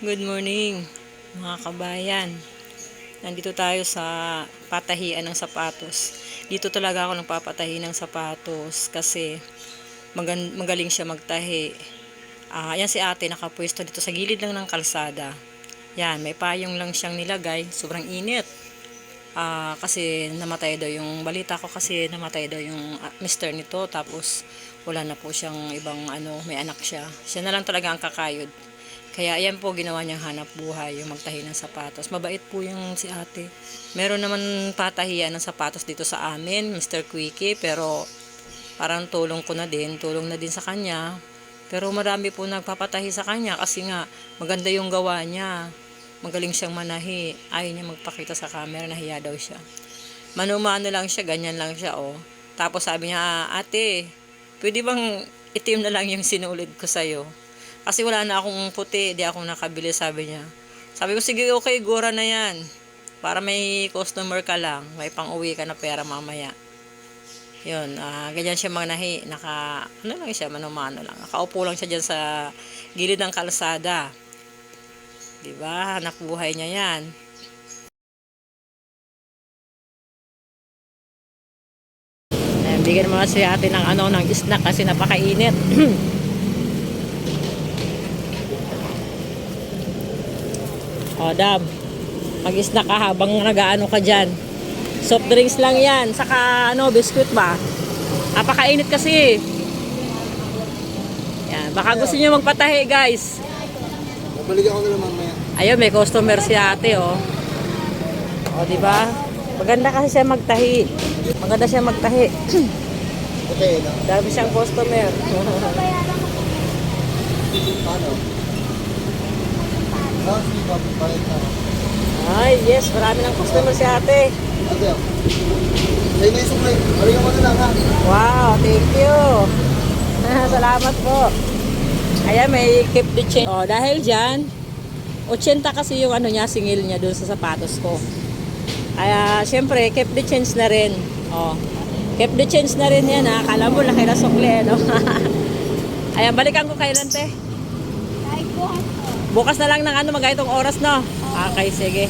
Good morning, mga kabayan. Nandito tayo sa patahian ng sapatos. Dito talaga ako nagpapatahi ng sapatos kasi magaling siya magtahi. Ah, yan si ate nakapwesto dito sa gilid lang ng kalsada. Yan, may payong lang siyang nilagay. Sobrang init. Ah, kasi namatay daw yung balita ko kasi namatay daw yung ah, mister nito tapos wala na po siyang ibang ano, may anak siya. Siya na lang talaga ang kakayod. Kaya ayan po ginawa niyang hanap buhay, yung magtahi ng sapatos. Mabait po yung si ate. Meron naman patahian ng sapatos dito sa amin, Mr. Quickie, pero parang tulong ko na din, tulong na din sa kanya. Pero marami po nagpapatahi sa kanya kasi nga maganda yung gawa niya. Magaling siyang manahi. Ayaw niya magpakita sa camera, nahiya daw siya. Manumano lang siya, ganyan lang siya, oh. Tapos sabi niya, "Ah, ate, pwede bang itim na lang yung sinulid ko sa'yo? Kasi wala na akong puti, di ako nakabili, sabi niya. Sabi ko, sige, okay, gura na yan. Para may customer ka lang, may pang uwi ka na pera mamaya. Yun, ah, ganyan siya manahi. Naka, ano lang siya, manumano lang. Nakaupo lang siya dyan sa gilid ng kalsada. Di ba? Anak buhay niya yan. Ayan, bigyan mo na si ate ng ano, ng snack kasi napakainit. o, Dab. Mag-snack ka habang nagaano ka dyan. Soft drinks lang yan. Saka, ano, biscuit ba? Napakainit kasi. Yan. Baka gusto niyo magpatahi, guys. Babalik ako nila mamaya. Ayun, may customer si ate, oh. O, di ba? Maganda kasi siya magtahi. Maganda siya magtahi. Okay, na. Dami siyang customer. Paano? Ah, sige, babalik na. Ay, yes, marami ng customer si ate. Ate, na yung suklay. Balikan mo na lang, ha? Wow, thank you. Salamat po. Ayan, may keep the change. Oh, dahil dyan, 80 kasi yung ano niya, singil niya dun sa sapatos ko. Kaya, syempre, keep the change na rin. Oh, keep the change na rin yan, ha. Akala mo, laki na sukle, no? Ayan, balikan ko kailan, te. Bukas na lang ng ano, magayitong oras, no? Okay, sige.